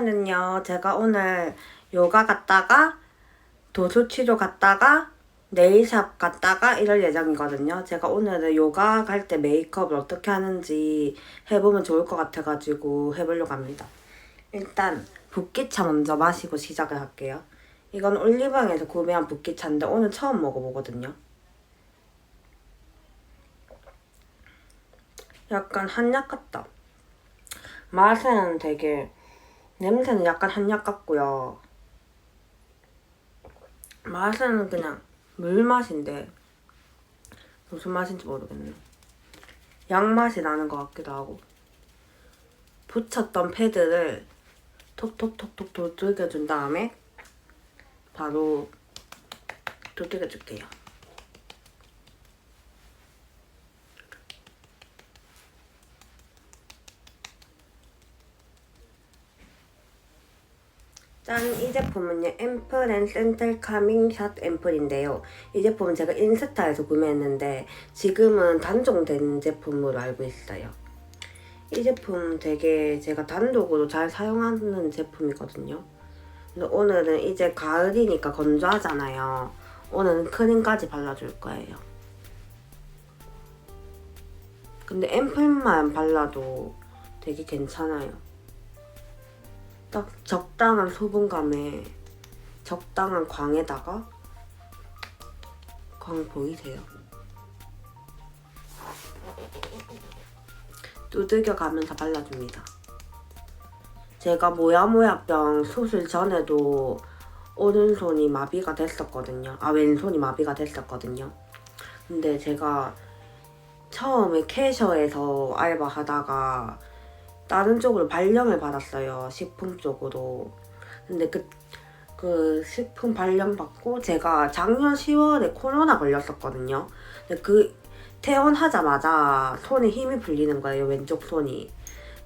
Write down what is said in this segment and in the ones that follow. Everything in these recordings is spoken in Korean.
일단은요, 제가 오늘 요가 갔다가 도수치료 갔다가 네일샵 갔다가 이럴 예정이거든요. 제가 오늘은 요가 갈 때 메이크업을 어떻게 하는지 해보면 좋을 것 같아가지고 해보려고 합니다. 일단 붓기차 먼저 마시고 시작을 할게요. 이건 올리브영에서 구매한 붓기차인데 오늘 처음 먹어보거든요. 약간 한약 같다. 맛은 되게 냄새는 약간 한약 같고요. 맛은 그냥 물 맛인데 무슨 맛인지 모르겠네. 약 맛이 나는 것 같기도 하고. 붙였던 패드를 톡톡톡톡 두들겨준 다음에 바로 두들겨줄게요. 짠! 이 제품은요, 앰플 앤 센텔 카밍 샷 앰플인데요. 이 제품은 제가 인스타에서 구매했는데 지금은 단종된 제품으로 알고 있어요. 이 제품 되게 제가 단독으로 잘 사용하는 제품이거든요. 근데 오늘은 이제 가을이니까 건조하잖아요. 오늘은 크림까지 발라줄 거예요. 근데 앰플만 발라도 되게 괜찮아요. 딱 적당한 소분감에 적당한 광에다가 광 보이세요? 두들겨 가면서 발라줍니다. 제가 모야모야병 수술 전에도 오른손이 마비가 됐었거든요. 아 왼손이 마비가 됐었거든요. 근데 제가 처음에 캐셔에서 알바하다가 다른 쪽으로 발령을 받았어요. 식품 쪽으로. 근데 그, 그 식품 발령 받고 제가 작년 10월에 코로나 걸렸었거든요. 근데 그 퇴원하자마자 손에 힘이 풀리는 거예요. 왼쪽 손이.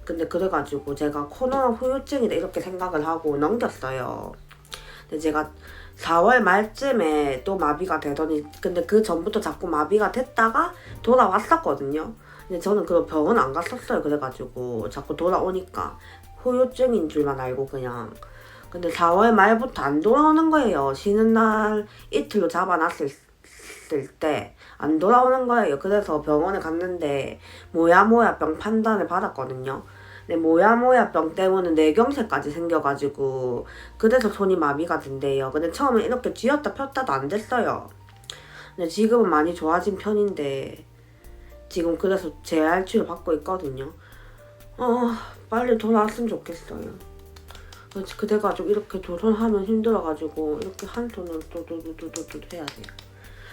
근데 그래가지고 제가 코로나 후유증이다 이렇게 생각을 하고 넘겼어요. 근데 제가 4월 말쯤에 또 마비가 되더니 근데 그 전부터 자꾸 마비가 됐다가 돌아왔었거든요. 근데 저는 그 병원 안 갔었어요. 그래가지고 자꾸 돌아오니까 후유증인 줄만 알고 그냥. 근데 4월 말부터 안 돌아오는 거예요. 쉬는 날 이틀로 잡아놨을 때 안 돌아오는 거예요. 그래서 병원에 갔는데 모야모야 병 판단을 받았거든요. 근데 모야모야 병 때문에 뇌경색까지 생겨가지고 그래서 손이 마비가 된대요. 근데 처음에 이렇게 쥐었다 폈다도 안 됐어요. 근데 지금은 많이 좋아진 편인데 지금 그래서 재활 치료 받고 있거든요. 어, 빨리 돌아왔으면 좋겠어요. 그래가지고 이렇게 두손 하면 힘들어가지고 이렇게 한 손으로 또또또또또 해야 돼요.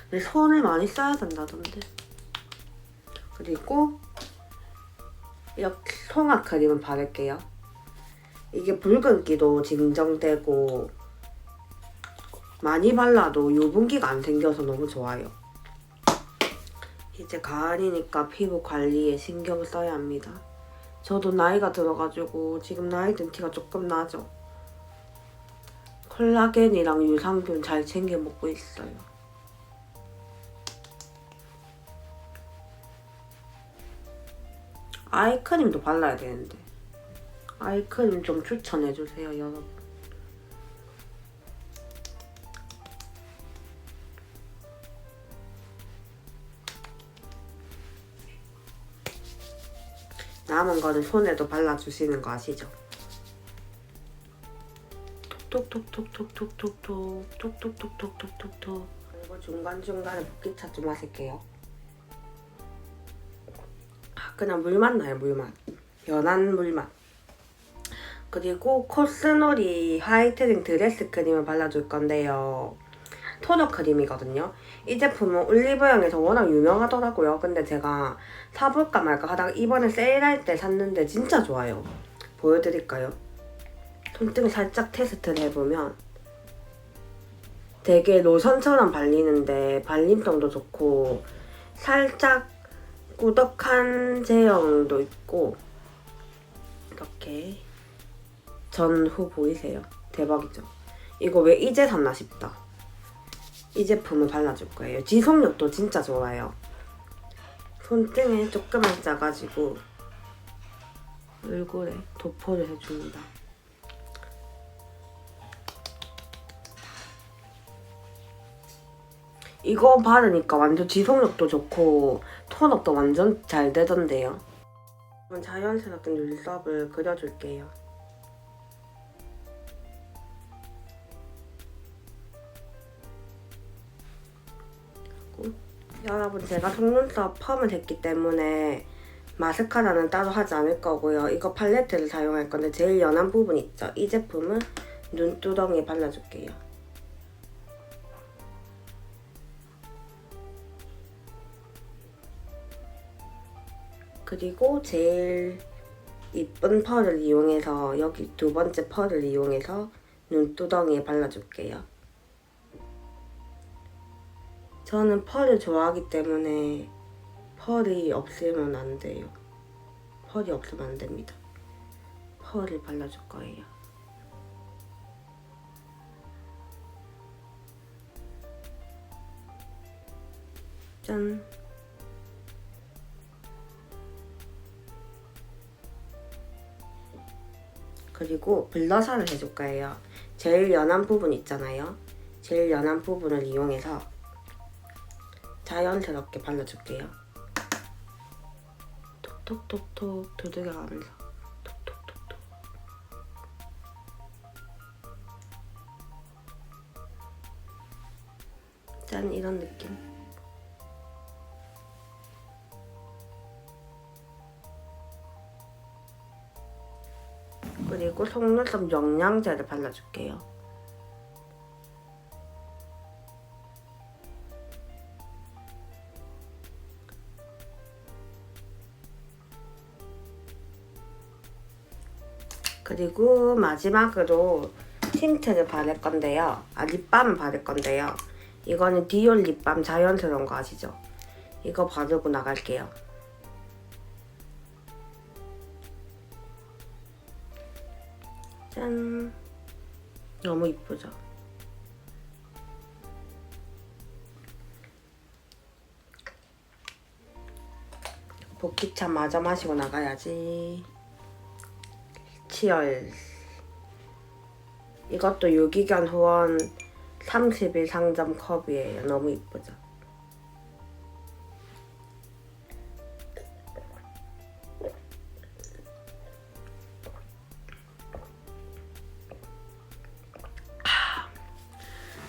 근데 손을 많이 써야 된다던데. 그리고 이렇게 송화 크림을 바를게요. 이게 붉은기도 진정되고 많이 발라도 유분기가 안 생겨서 너무 좋아요. 이제 가을이니까 피부 관리에 신경 써야 합니다. 저도 나이가 들어가지고 지금 나이 든 티가 조금 나죠. 콜라겐이랑 유산균 잘 챙겨 먹고 있어요. 아이크림도 발라야 되는데 아이크림 좀 추천해주세요 여러분. 남은 거는 손에도 발라주시는 거 아시죠? 톡톡톡톡톡톡톡톡 톡톡톡톡톡톡톡 그리고 중간중간에 붓기차 좀 하실게요 아, 그냥 물맛 나요 물맛 연한 물맛 그리고 코스놀이 화이트닝 드레스 크림을 발라줄 건데요 토너 크림이거든요. 이 제품은 올리브영에서 워낙 유명하더라고요. 근데 제가 사볼까 말까 하다가 이번에 세일할 때 샀는데 진짜 좋아요. 보여드릴까요? 손등에 살짝 테스트를 해보면 되게 로션처럼 발리는데 발림성도 좋고 살짝 꾸덕한 제형도 있고 이렇게 전후 보이세요? 대박이죠? 이거 왜 이제 샀나 싶다. 이 제품을 발라줄 거예요. 지속력도 진짜 좋아요. 손등에 조금만 짜가지고 얼굴에 도포를 해줍니다. 이거 바르니까 완전 지속력도 좋고 톤업도 완전 잘 되던데요. 자연스럽게 눈썹을 그려줄게요. 여러분 제가 속눈썹 펌을 했기 때문에 마스카라는 따로 하지 않을 거고요. 이거 팔레트를 사용할 건데 제일 연한 부분 있죠? 이 제품을 눈두덩이에 발라줄게요. 그리고 제일 이쁜 펄을 이용해서 여기 두 번째 펄을 이용해서 눈두덩이에 발라줄게요. 저는 펄을 좋아하기 때문에 펄이 없으면 안 돼요. 펄이 없으면 안 됩니다. 펄을 발라줄 거예요. 짠. 그리고 블러셔를 해줄 거예요. 제일 연한 부분 있잖아요. 제일 연한 부분을 이용해서 자연스럽게 발라줄게요. 톡톡톡톡 두들겨가면서 톡톡톡톡 짠 이런 느낌. 그리고 속눈썹 영양제를 발라줄게요. 그리고 마지막으로 틴트를 바를 건데요. 아, 립밤을 바를 건데요. 이거는 디올 립밤 자연스러운 거 아시죠? 이거 바르고 나갈게요. 짠. 너무 이쁘죠? 복기차 마저 마시고 나가야지. 치열. 이것도 유기견 후원 30일 상점 컵이에요. 너무 이쁘죠?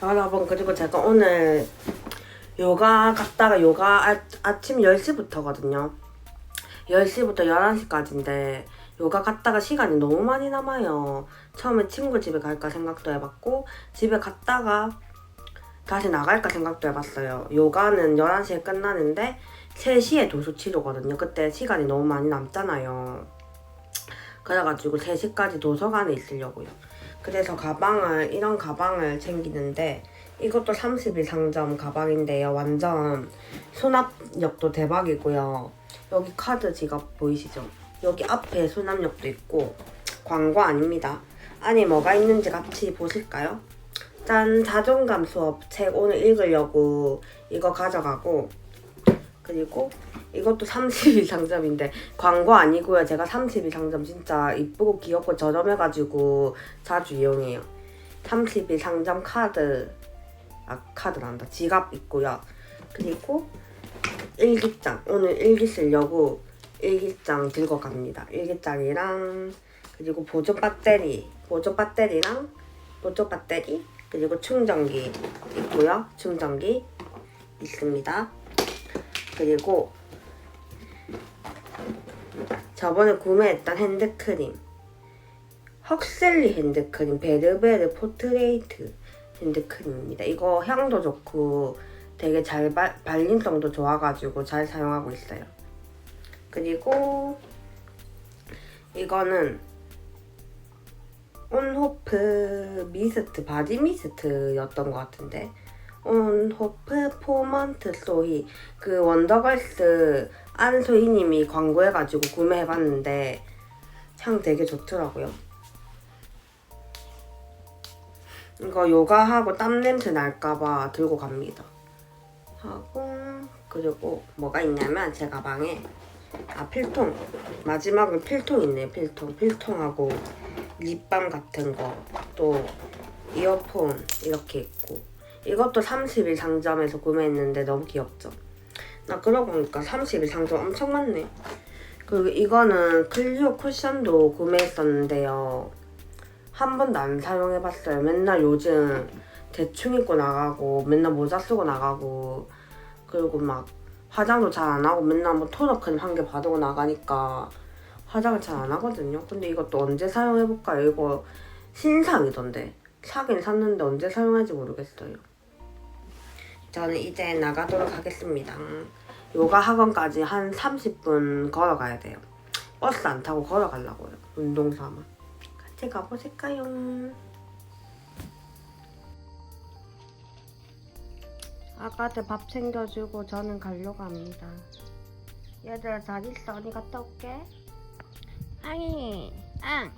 여러분 그리고 제가 오늘 요가 갔다가 요가 아, 아침 10시부터거든요 10시부터 11시까지인데 요가 갔다가 시간이 너무 많이 남아요 처음에 친구 집에 갈까 생각도 해봤고 집에 갔다가 다시 나갈까 생각도 해봤어요 요가는 11시에 끝나는데 3시에 도수 치료거든요 그때 시간이 너무 많이 남잖아요 그래가지고 3시까지 도서관에 있으려고요 그래서 가방을 이런 가방을 챙기는데 이것도 30일 상점 가방인데요. 완전 수납력도 대박이고요. 여기 카드 지갑 보이시죠? 여기 앞에 수납력도 있고 광고 아닙니다. 안에 뭐가 있는지 같이 보실까요? 짠! 자존감 수업 책 오늘 읽으려고 이거 가져가고 그리고 이것도 30일 상점인데 광고 아니고요. 제가 30일 상점 진짜 이쁘고 귀엽고 저렴해가지고 자주 이용해요. 30일 상점 카드 아 카드란다 지갑 있고요. 그리고 일기장 오늘 일기 쓰려고 일기장 들고 갑니다. 일기장이랑 그리고 보조 배터리 보조 배터리랑 보조 배터리 그리고 충전기 있고요. 충전기 있습니다. 그리고 저번에 구매했던 핸드크림 헉셀리 핸드크림 베르베르 포트레이트 핸드크림입니다. 이거 향도 좋고 되게 잘 발, 발림성도 좋아가지고 잘 사용하고 있어요. 그리고 이거는 온호프 미스트 바디 미스트였던 것 같은데 온호프 포먼트 소희 그 원더걸스 안소희님이 광고해가지고 구매해봤는데 향 되게 좋더라고요. 이거 요가하고 땀 냄새 날까봐 들고 갑니다. 하고 그리고 뭐가 있냐면 제 가 방에 아 필통 마지막은 필통 있네요. 필통 필통하고 립밤 같은 거 또 이어폰 이렇게 있고 이것도 30일 상점에서 구매했는데 너무 귀엽죠? 나 그러고 보니까 30일 상점 엄청 많네. 그리고 이거는 클리오 쿠션도 구매했었는데요. 한 번도 안 사용해봤어요. 맨날 요즘 대충 입고 나가고 맨날 모자 쓰고 나가고 그리고 막 화장도 잘 안 하고 맨날 뭐 토너 크림 한개 바르고 나가니까 화장을 잘 안 하거든요. 근데 이것도 언제 사용해볼까요? 이거 신상이던데. 사긴 샀는데 언제 사용할지 모르겠어요. 저는 이제 나가도록 하겠습니다. 요가 학원까지 한 30분 걸어가야 돼요. 버스 안 타고 걸어가려고요. 운동 삼아. 같이 가보실까요? 아까한테 밥 챙겨주고 저는 가려고 합니다. 얘들아 잘 있어. 언니 갔다 올게. 앙이, 앙,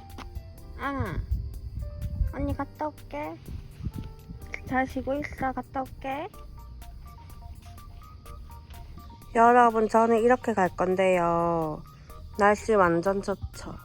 앙아. 언니 갔다 올게. 잘 쉬고 있어. 갔다 올게. 여러분, 저는 이렇게 갈 건데요. 날씨 완전 좋죠.